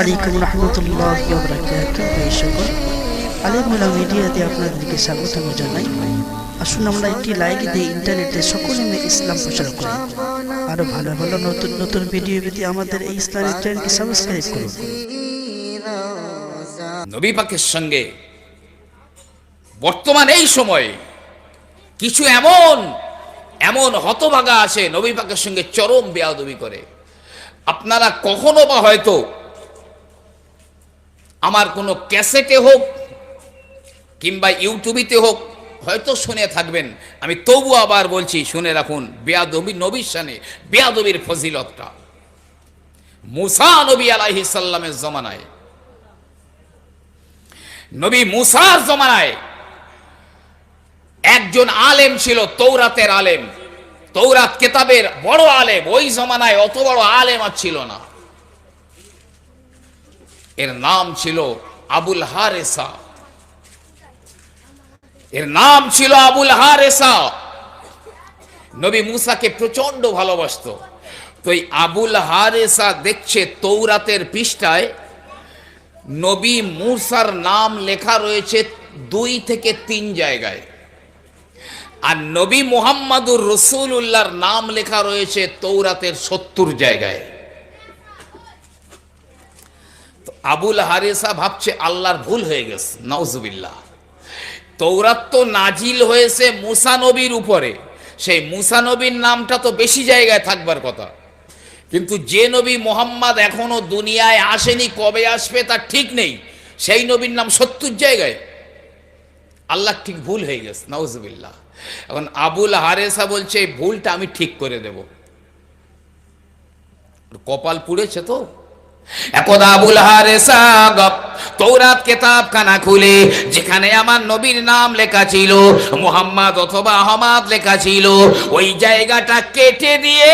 আলাইকুম রহমতুল্লাহ সকল আলিমুল্লাহ মিডিয়াতে আপনাদেরকে স্বাগতম জানাই। আসুন আমরা একটি লাইক দিয়ে ইন্টারনেটে সকলে মিলে ইসলাম প্রচার করি। আরও ভালো ভালো নতুন নতুন ভিডিও পেতে আমাদের এই ইসলামিক চ্যানেলকে সাবস্ক্রাইব করুন। নবী পাকের সঙ্গে বর্তমান এই সময়ে কিছু এমন এমন হতভাগা আছে নবী পাকের সঙ্গে চরম বেয়াদবি করে। আপনারা কখনো বা হয়তো আমার কোনো ক্যাসেটে হোক কিংবা ইউটিউবিতে হোক, হয়তো শুনে থাকবেন। আমি তবু আবার বলছি, শুনে রাখুন, বেয়াদবি নবীর সানে বেয়াদবির ফজিলতটা। মুসা নবী আলাইহিস সাল্লামের জমানায়, নবী মুসার জমানায় একজন আলেম ছিল তৌরাতের আলেম। তৌরাত কেতাবের বড় আলেম, ওই জমানায় অত বড় আলেম আর ছিল না। এর নাম ছিল আবুল হারেসা। এর নাম ছিল আবুল হারেসা। নবী মুসাকে প্রচণ্ড ভালোবাসতো। তো এই আবুল হারেসা দেখছে তৌরাতের পৃষ্ঠায় নবী মুসার নাম লেখা রয়েছে দুই থেকে তিন জায়গায়। আর নবী মোহাম্মদুর রসুল্লাহর নাম লেখা রয়েছে তৌরাতের সত্তর জায়গায় তো আবুল হারেসা ভাবছে আল্লাহর ভুল হয়ে গেছে। নওজুবিল্লাহ তৌরাত তো নাজিল হয়েছে মুসা নবীর উপরে। সেই মুসা নবীর নামটা তো বেশি জায়গায় থাকবার কথা। কিন্তু যে নবী মোহাম্মদ এখনও দুনিয়ায় আসেনি, কবে আসবে তার ঠিক নেই। সেই নবীর নাম সত্তর জায়গায়। আল্লাহ ঠিক ভুল হয়ে গেছে। নওজবিল্লাহ এখন আবুল হারেসা বলছে ভুলটা আমি ঠিক করে দেব। কপাল পুড়েছে তো। একদা আবুল যেখানে আমার নবীর নাম লেখা ছিল, মুহাম্মদ অথবা লেখা ছিল, ওই জায়গাটা কেটে দিয়ে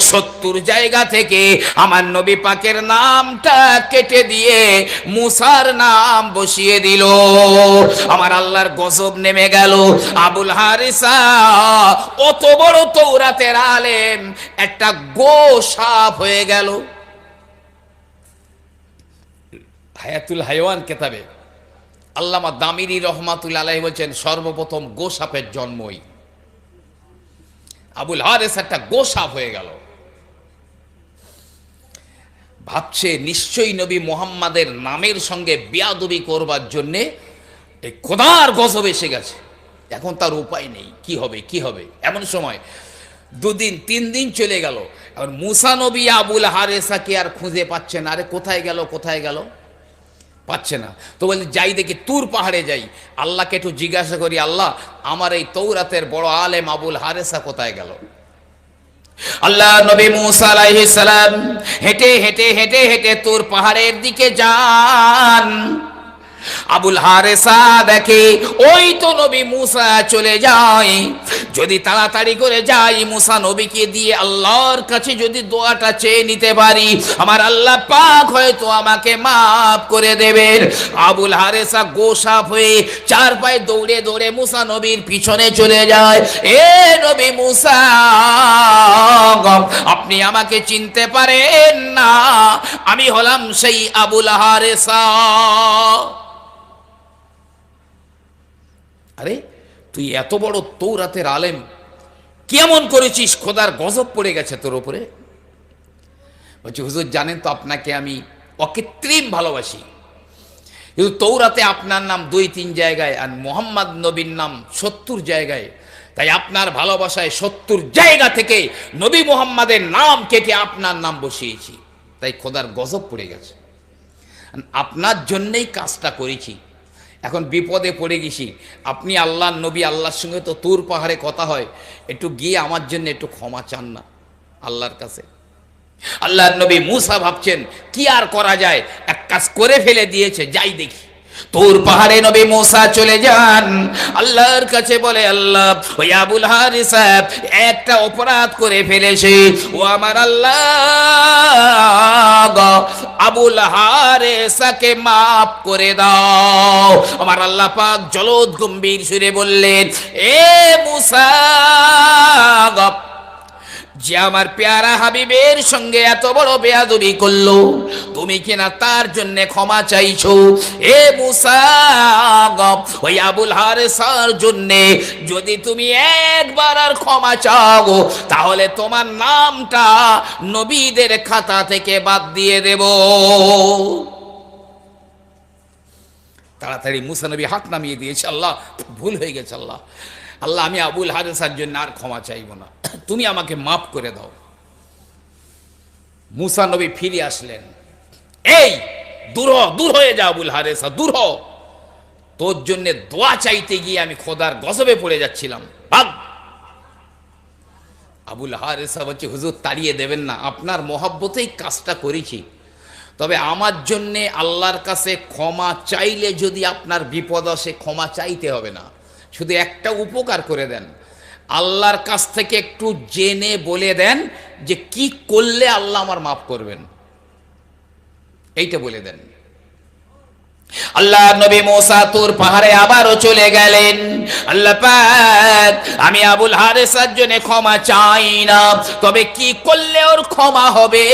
সত্তর জায়গা থেকে আমার নবী পাকের নামটা কেটে দিয়ে মুসার নাম বসিয়ে দিল। আমার আল্লাহর গজব নেমে গেল। আবুল হারিসা অত বড় তৌরাতের আলেম, একটা গো সাপ হয়ে গেল। হায়াতুল হাইওয়ান কেতাবে আল্লামা দামিনী রহমাতুল আলাহি বলছেন, সর্বপ্রথম গো সাপের জন্মই। আবুল হারেস একটা গো সাপ হয়ে গেল। ভাবছে, নিশ্চয়ই নবী মোহাম্মদের নামের সঙ্গে বিয়াদবি করবার জন্যে এই খোদার গজব এসে গেছে। এখন তার উপায় নেই। কি হবে কি হবে? এমন সময় দুদিন, তিন দিন চলে গেল। মুসা নবী আবুল হারেসাকে আর খুঁজে পাচ্ছে না। আরে কোথায় গেল কোথায় গেল? পাচ্ছে না। তো বলি, যাই দেখি, তুর পাহাড়ে যাই। আল্লাহকে একটু জিজ্ঞাসা করি, আল্লাহ, আমার এই তৌরাতের বড় আলেম আবুল হারেসা কোথায় গেল? আল্লাহ নবী মুসা আলাইহিস সালাম হেঁটে হেঁটে হেঁটে হেঁটে তোর পাহাড়ের দিকে যান। আবুল হারেসা দেখে, ওই তো নবী মুসা, চলে যায় যদি তাড়াতাড়ি করে যাই, মুসা নবীকে দিয়ে আল্লাহর কাছে যদি দোয়াটা চেয়ে নিতে পারি, আমার আল্লাহ পাক হয়তো আমাকে মাফ করে দেবেন। আবুল হারেসা গোসাপ হয়ে চার পায়ে দৌড়ে দৌড়ে মুসা নবীর পিছনে চলে যায়। এ নবী মুসা আপনি আমাকে চিনতে পারেন না? আমি হলাম সেই আবুল হারেসা। আরে, তুই এত বড় তৌরাতের আলেম, কেমন করেছিস খোদার গজব পড়ে গেছে তোর ওপরে বলছি, হুজুর, জানেন তো আপনাকে আমি অকৃত্রিম ভালোবাসি। কিন্তু তৌরাতে আপনার নাম দুই তিন জায়গায় আর মোহাম্মদ নবীর নাম সত্তর জায়গায়। তাই আপনার ভালোবাসায় সত্তর জায়গা থেকে নবী মোহাম্মদের নাম কেটে আপনার নাম বসিয়েছি। তাই খোদার গজব পড়ে গেছে। আপনার জন্যেই কাজটা করেছি। এখন বিপদে পড়ে গেছি। আপনি আল্লাহ, নবী আল্লাহর সঙ্গে তো তুর পাহাড়ে কথা হয়। একটু গিয়ে আমার জন্য একটু ক্ষমা চান না আল্লাহর কাছে। আল্লাহর নবী মুসা ভাবছেন, কি আর করা যায়? এক কাজ করে ফেলে দিয়েছে, যাই দেখি। তোর পাহাড়ে নবী মোসা চলে যান। আল্লাহর কাছে বলে, আল্লাহ, ওই আবুল হারিস একটা অপরাধ করে ফেলেছে। ও আমার আল্লাহ, আবুল হারেসাকে মাফ করে দাও। আমার আল্লাহ পাক জলদ গম্ভীর সুরে বললেন, এ মুসা যে আমার পেয়ারা হাবিবের সঙ্গে এত বড় বেয়াদবি করল, তুমি কিনা তার জন্য ক্ষমা চাইছো? এ মুসা ওই আবুল হারেসার জন্য যদি তুমি একবার আর ক্ষমা চাও তাহলে তোমার নামটা নবীদের খাতা থেকে বাদ দিয়ে দেব। তাড়াতাড়ি মুসা নবী হাত নামিয়ে দিয়েছে, আল্লাহ, ভুল হয়ে গেছে, আল্লাহ। আল্লাহ, আমি আবুল হারেসার জন্য আর ক্ষমা চাইব না। তুমি আমাকে মাফ করে দাও। মুসা নবী ফিরে আসলেন। এই, দূর দূর হয়ে যা আবুল হারেসা দূর তোর জন্য দোয়া চাইতে গিয়ে আমি খোদার গজবে পড়ে যাচ্ছিলাম। ভাগ। আবুল হারেসা বলছে, হুজুর, তাড়িয়ে দেবেন না। আপনার মহাব্বতেই কাজটা করেছি। তবে আমার জন্যে আল্লাহর কাছে ক্ষমা চাইলে যদি আপনার বিপদ আসে, ক্ষমা চাইতে হবে না। শুধু একটা উপকার করে দেন। আল্লাহর কাছ থেকে একটু জেনে বলে দেন যে কি করলে আল্লাহ আমার মাফ করবেন। এইটা বলে দেন। আল্লাহ নবী মোসা তোর পাহাড়ে আবারও চলে গেলেন। আল্লাহ পাক, আমি আবুল হারেসার জন্য ক্ষমা চাই না, তবে কি করলে ওর ক্ষমা হবে?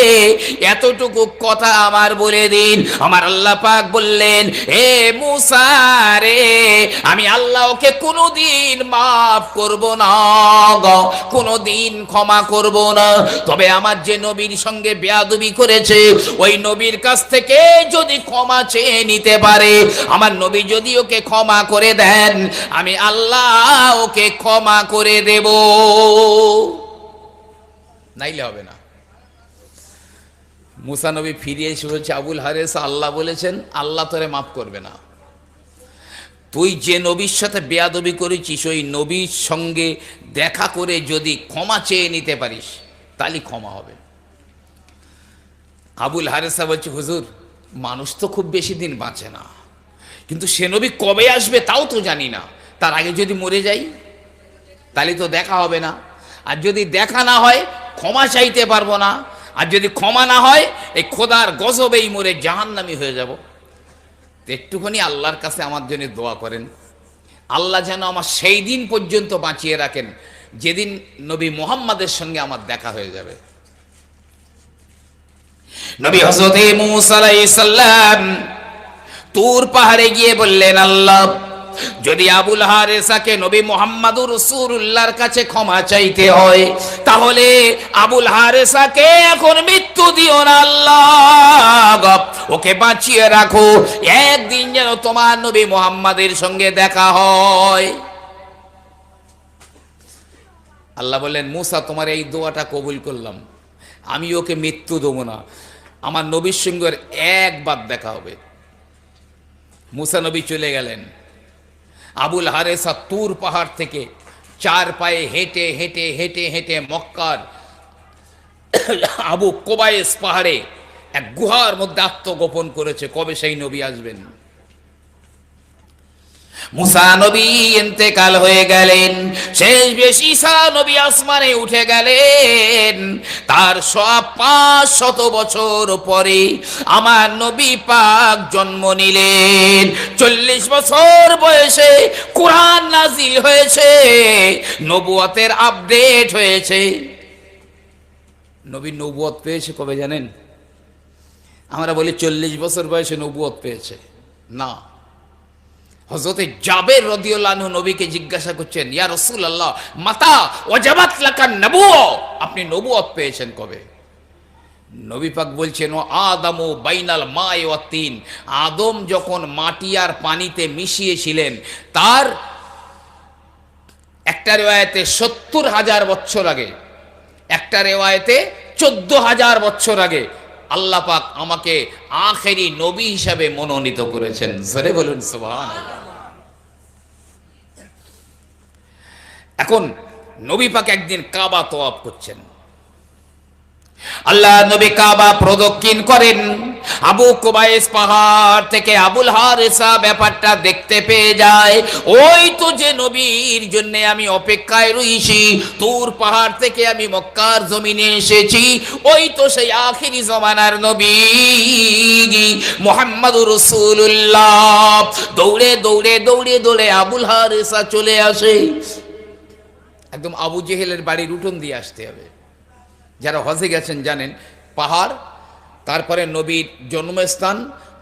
এতটুকু কথা আমার বলে দিন। আমার আল্লাহ পাক বললেন হে মুসা রে, আমি আল্লাহ ওকে কোনোদিন মাফ করব না কোনোদিন ক্ষমা করব না। তবে আমার যে নবীর সঙ্গে বেয়াদবি করেছে, ওই নবীর কাছ থেকে যদি ক্ষমা চেয়ে নিতে পারে। আমার নবী যদি ওকে ক্ষমা করে দেন, আমি আল্লাহ ওকে ক্ষমা করে দেব। নাইলে হবে না। মুসা নবী ফিরিয়ে এসে বলছে, আবুল হারেস, আল্লাহ বলেছেন, আল্লাহ তোরে মাফ করবে না। তুই যে নবীর সাথে বেয়াদবি করেছিস, ওই নবীর সঙ্গে দেখা করে যদি ক্ষমা চেয়ে নিতে পারিস, তাহলে ক্ষমা হবে। আবুল হারেসা বলছে, হুজুর মানুষ তো খুব বেশি দিন বাঁচে না। কিন্তু সে নবী কবে আসবে তাও তো জানি না। তার আগে যদি মরে যাই, তাহলে তো দেখা হবে না। আর যদি দেখা না হয়, ক্ষমা চাইতে পারব না। আর যদি ক্ষমা না হয়, এই খোদার গজবেই মরে জাহান্নামি হয়ে যাব। একটুখানি আল্লাহর কাছে আমার জন্য দোয়া করেন। আল্লাহ যেন আমার সেই দিন পর্যন্ত বাঁচিয়ে রাখেন। যেদিন নবী মোহাম্মদের সঙ্গে আমার দেখা হয়ে যাবে। নবী হজরতে মুসা আলাইহিস সালাম তুর পাহাড়ে গিয়ে বললেন, আল্লাহ, যদি আবুল হারেসাকে নবী মোহাম্মদুর রসুল্লাহর কাছে ক্ষমা চাইতে হয়, তাহলে আবুল হারেসাকে এখন মৃত্যু দিও না, আল্লাহ। ওকে বাঁচিয়ে রাখো, একদিন যেন তোমার নবী মোহাম্মদের সঙ্গে দেখা হয়। আল্লাহ বললেন, মুসা, তোমার এই দোয়াটা কবুল করলাম। আমি ওকে মৃত্যু দেবো না। আমার নবীর সঙ্গে একবার দেখা হবে। মুসা নবী চলে গেলেন। আবুল হারেসা তুর পাহাড় থেকে চার পায়ে হেঁটে হেঁটে হেঁটে হেঁটে মক্কার আবু কোবায়েস পাহাড়ে এক গুহার মধ্যে আত্মগোপন করেছে। কবে সেই নবী আসবেন? মুসা নবী ইন্তেকাল হয়ে গেলেন। শেষ বেশি নবী আসমানে উঠে গেলেন। তার সব পাঁচ শত বছর পরে আমার নবী পাক জন্ম নিলেন। চল্লিশ বছর বয়সে কোরআন নাজিল হয়েছে নবুয়তের আপডেট হয়েছে। নবী নবুয়ত পেয়েছে কবে জানেন? আমরা বলি চল্লিশ বছর বয়সে নবুয়ত পেয়েছে। না। হজরতে জাবের রদিউল্লাহ নবীকে জিজ্ঞাসা করছেন, ইয়া রসুল আল্লাহ মাতা ওজাবাত লাকান নবুয় আপনি নবুয়ত পেয়েছেন কবে? নবী পাক বলছেন, ও আদম বাইনাল মায় ও তিন। আদম যখন মাটি আর পানিতে মিশিয়েছিলেন, তার একটা রেওয়ায়তে সত্তর হাজার বছর আগে, একটা রেওয়ায়তে চোদ্দ হাজার বছর আগে আল্লাহ পাক আমাকে আখেরি নবী হিসাবে মনোনীত করেছেন। জোরে বলুন, সুবহানাল্লাহ। এখন নবী পাক একদিন কাবা তোয়াব করছেন। আল্লাহ নবী কাবা প্রদক্ষিণ করেন। আবু কুবাইস পাহাড় থেকে আবুল হারেসা ব্যাপারটা দেখতে পেয়ে যায়। ওই তো যে নবীর জন্য আমি অপেক্ষায় রইছি তোর পাহাড় থেকে আমি মক্কার জমিনে এসেছি, ওই তো সেই আখিরি জমানার নবী মোহাম্মদুর রসুল্লাহ দৌড়ে দৌড়ে দৌড়ে দৌড়ে আবুল হারেসা চলে আসে। একদম আবু জেহেলের বাড়ির উঠোন দিয়ে আসতে হবে। যারা হজে গেছেন জানেন, পাহাড়, তারপরে নবীর জন্মস্থান,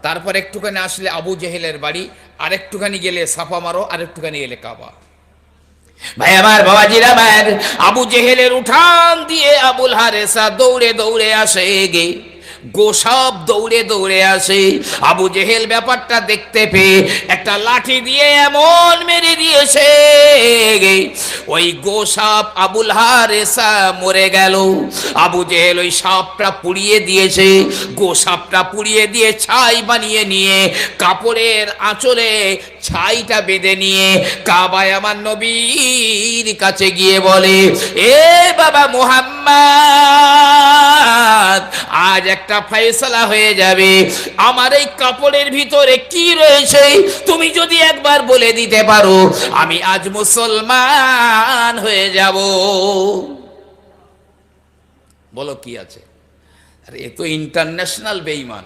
তারপর একটুখানি আসলে আবু জেহেলের বাড়ি আর একটুখানি গেলে সাফা মারো আর একটুখানি গেলে কাবা। ভাই আমার বাবাজির আমার আবু জেহেলের উঠান দিয়ে আবুল হারেসা দৌড়ে দৌড়ে আসে গে গোসাব দৌড়ে দৌড়ে আসে। আবু জেহেল ব্যাপারটা দেখতে পেয়ে একটা লাঠি দিয়ে এমন মেরে দিয়েছে গে ওই গোসাপ আবুল হারেসা মরে গেল। আবু জেহেল ওই সাপটা পুড়িয়ে দিয়েছে। গোসাপটা পুড়িয়ে দিয়ে ছাই বানিয়ে নিয়ে কাপড়ের আঁচলে ছাইটা বেঁধে নিয়ে কাবায় আমার নবীর কাছে গিয়ে বলে, এ বাবা মোহাম্মদ, আজ একটা ফয়সলা হয়ে যাবে। আমার এই কাপড়ের ভিতরে কি রয়েছে? তুমি যদি একবার বলে দিতে পারো, আমি আজ মুসলমান হয়ে যাব। বলো, কি আছে? আরে, এ তো ইন্টারন্যাশনাল বেইমান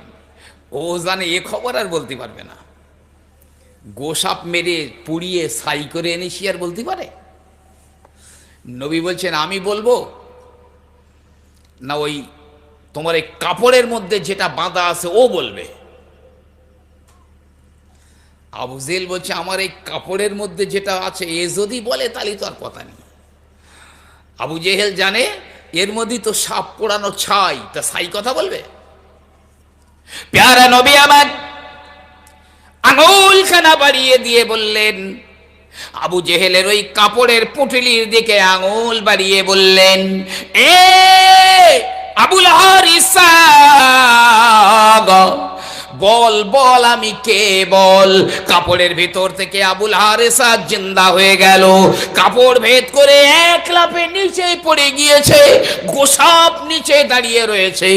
ও জানে, এ খবর আর বলতে পারবে না। গোসাপ মেরে পুড়িয়ে সাই করে এনেছি আর বলতে পারে? নবী বলছেন, আমি বলব, না ওই তোমার এই কাপড়ের মধ্যে যেটা বাঁধা আছে ও বলবে। আবু জেল বলছে, আমার এই কাপড়ের মধ্যে যেটা আছে, এ যদি বলে তাহলে তো আর কথা নেই। আবু জেহেল জানে, এর মধ্যে তো সাপ পোড়ানো ছাই, তা সাই কথা বলবে? প্যারা নবী আমার আঙুলখানা বাড়িয়ে দিয়ে বললেন, আবু জেহেলের ওই কাপড়ের পুটলির দিকে আঙুল বাড়িয়ে বললেন, এ আবুল বল বল আমি কে, বল। কাপড়ের ভিতর থেকে আবুল হারেসা জিন্দা হয়ে গেল। কাপড় ভেদ করে এক লাফে নিচে পড়ে গিয়েছে, গোসাপ নিচে দাঁড়িয়ে রয়েছে।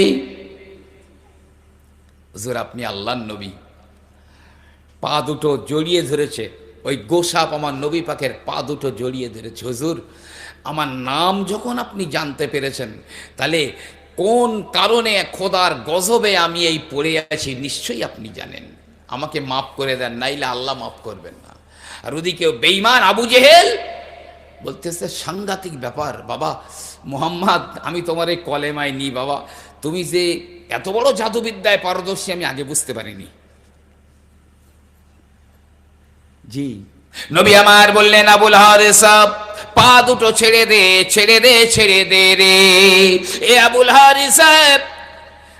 আপনি আল্লাহর নবী। পা দুটো জড়িয়ে ধরেছে। ওই গোসাপ আমার নবী পাকের পা দুটো জড়িয়ে ধরেছে। হুজুর, আমার নাম যখন আপনি জানতে পেরেছেন, তাহলে কোন কারণে খোদার গজবে আমি এই পড়ে আছি নিশ্চয়ই আপনি জানেন। আমাকে মাফ করে দেন, নাইলে আল্লাহ মাফ করবেন না। আর ওদিকে বেইমান আবু জেহেল বলতেছে, সাংঘাতিক ব্যাপার, বাবা, মোহাম্মদ, আমি তোমার এই কলেমায় নি বাবা। তুমি যে এত বড় জাদুবিদ্যায় পারদর্শী আমি আগে বুঝতে পারিনি। জি। নবী আমার বললেন, আবুল হারেসাব পা দুটো ছেড়ে দে ছেড়ে দে ছেড়ে দে রে। এ আবুল হারিসাব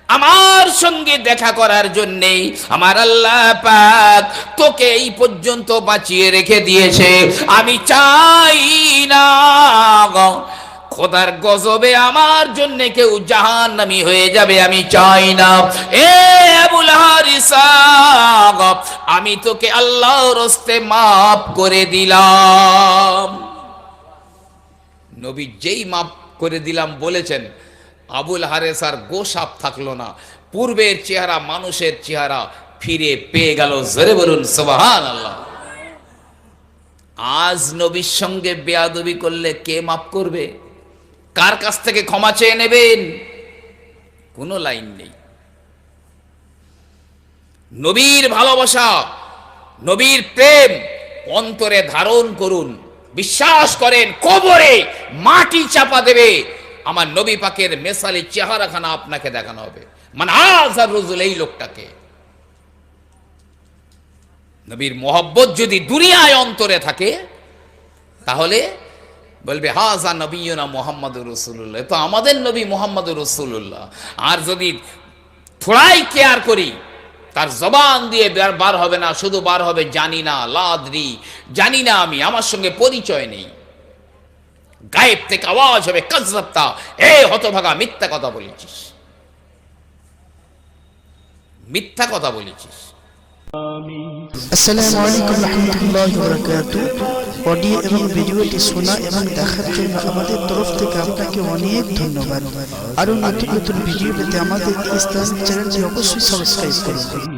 আমার সঙ্গে দেখা করার জন্যে আমার আল্লাহ পাক তোকে এই পর্যন্ত বাঁচিয়ে রেখে দিয়েছে। আমি চাই না খোদার গজবে আমার জন্য কেউ জাহান নামি হয়ে যাবে, আমি চাই না। এ আবুল আমি তোকে আল্লাহ রস্তে মাফ করে দিলাম। নবী যেই মাফ করে দিলাম বলেছেন, আবুল হারেসার গোসাপ থাকল না। পূর্বের চেহারা মানুষের চেহারা ফিরে পেয়ে গেল, জোরে বলুন সোবাহান আল্লাহ আজ নবীর সঙ্গে বেয়াদবি করলে কে মাফ করবে? কার কাছ থেকে ক্ষমা চেয়ে নেবেন? কোনো লাইন নেই। নবীর ভালোবাসা, নবীর প্রেম অন্তরে ধারণ করুন। বিশ্বাস করেন, কবরে মাটি চাপা দেবে। আমার নবী পাকের মেসালি চেহারাখানা আপনাকে দেখানো হবে। মানে আজার রজুল, এই লোকটাকে। নবীর মোহব্বত যদি দুনিয়ায় অন্তরে থাকে, তাহলে বলবে, হাজা নবীনা মোহাম্মদ রসুল্লাহ তো আমাদের নবী মোহাম্মদ রসুল্লাহ আর যদি থোড়াই কেয়ার করি, তার জবান দিয়ে বার হবে না, শুধু বার হবে, জানি না, লাদরি, জানি না আমি, আমার সঙ্গে পরিচয় নেই। গায়েব থেকে আওয়াজ হবে কাজরাপ্তা এ হতভাগা, মিথ্যা কথা বলেছিস। মিথ্যা কথা বলেছিস। আসসালামু আলাইকুম রহমতুল্লাহ অডিও এবং ভিডিওটি শোনা এবং দেখার জন্য আমাদের তরফ থেকে আপনাকে অনেক ধন্যবাদ। আরও নতুন নতুন ভিডিও পেতে আমাদের ইসলাম চ্যানেলটি অবশ্যই সাবস্ক্রাইব করুন।